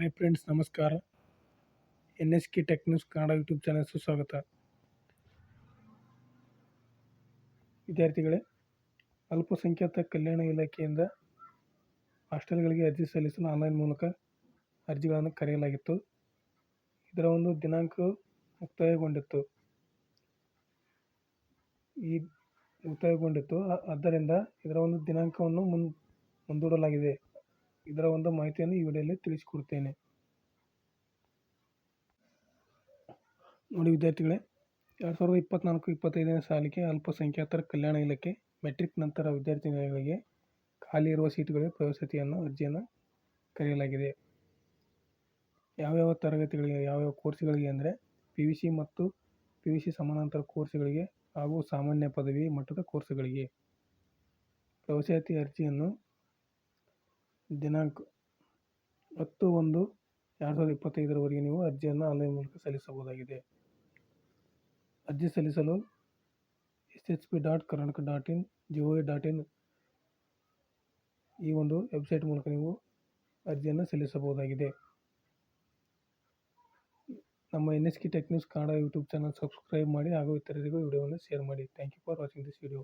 Hi friends ನಮಸ್ಕಾರ. N S K tech news Kannada YouTube channel ಸುಸ್ವಾಗತ. ವಿದ್ಯಾರ್ಥಿಗಳೇ, ಅಲ್ಪಸಂಖ್ಯಾತ ಕಲ್ಯಾಣ ಇಲಾಖೆಯಿಂದ ಹಾಸ್ಟೆಲ್ಗಳಿಗೆ ಅರ್ಜಿ ಸಲ್ಲಿಸಲು ಆನ್ಲೈನ್ ಮೂಲಕ ಅರ್ಜಿಗಳನ್ನು ಕರೆಯಲಾಗಿತ್ತು. ಇದರ ಒಂದು ದಿನಾಂಕ ಮುಕ್ತಾಯಗೊಂಡಿತ್ತು. ಈ ಮುಕ್ತಾಯಗೊಂಡಿತ್ತು. ಆದ್ದರಿಂದ ಇದರ ಒಂದು ದಿನಾಂಕವನ್ನು ಮುಂದೂಡಲಾಗಿದೆ. ಇದರ ಒಂದು ಮಾಹಿತಿಯನ್ನು ಈ ವಿಡಿಯೋದಲ್ಲಿ ತಿಳಿಸಿಕೊಡ್ತೇನೆ. ನೋಡಿ ವಿದ್ಯಾರ್ಥಿಗಳೇ, ಎರಡು ಸಾವಿರದ ಇಪ್ಪತ್ನಾಲ್ಕು ಇಪ್ಪತ್ತೈದನೇ ಸಾಲಿಗೆ ಅಲ್ಪಸಂಖ್ಯಾತರ ಕಲ್ಯಾಣ ಇಲಾಖೆ ಮೆಟ್ರಿಕ್ ನಂತರ ವಿದ್ಯಾರ್ಥಿಗಳಿಗೆ ಖಾಲಿ ಇರುವ ಸೀಟುಗಳಿಗೆ ಪ್ರವೇಶತಿಯನ್ನು ಅರ್ಜಿಯನ್ನು ಕರೆಯಲಾಗಿದೆ. ಯಾವ್ಯಾವ ತರಗತಿಗಳಿಗೆ, ಯಾವ್ಯಾವ ಕೋರ್ಸ್ಗಳಿಗೆ ಅಂದರೆ ಪಿ ವಿ ಸಿ ಮತ್ತು ಪಿ ವಿ ಸಿ ಸಮಾನಾಂತರ ಕೋರ್ಸ್ಗಳಿಗೆ ಹಾಗೂ ಸಾಮಾನ್ಯ ಪದವಿ ಮಟ್ಟದ ಕೋರ್ಸ್ಗಳಿಗೆ ಪ್ರವೇಶಾತಿ ಅರ್ಜಿಯನ್ನು ದಿನಾಂಕ ಹತ್ತು ಒಂದು ಎರಡು ಸಾವಿರದ ಇಪ್ಪತ್ತೈದರವರೆಗೆ ನೀವು ಅರ್ಜಿಯನ್ನು ಆನ್ಲೈನ್ ಮೂಲಕ ಸಲ್ಲಿಸಬಹುದಾಗಿದೆ. ಅರ್ಜಿ ಸಲ್ಲಿಸಲು S H P dot Karnataka dot in, G O dot in ಈ ಒಂದು ವೆಬ್ಸೈಟ್ ಮೂಲಕ ನೀವು ಅರ್ಜಿಯನ್ನು ಸಲ್ಲಿಸಬಹುದಾಗಿದೆ. ನಮ್ಮ N S K tech news Kannada YouTube channel subscribe ಮಾಡಿ ಹಾಗೂ ಇತರರಿಗೂ ವಿಡಿಯೋವನ್ನು ಶೇರ್ ಮಾಡಿ. Thank you for watching this video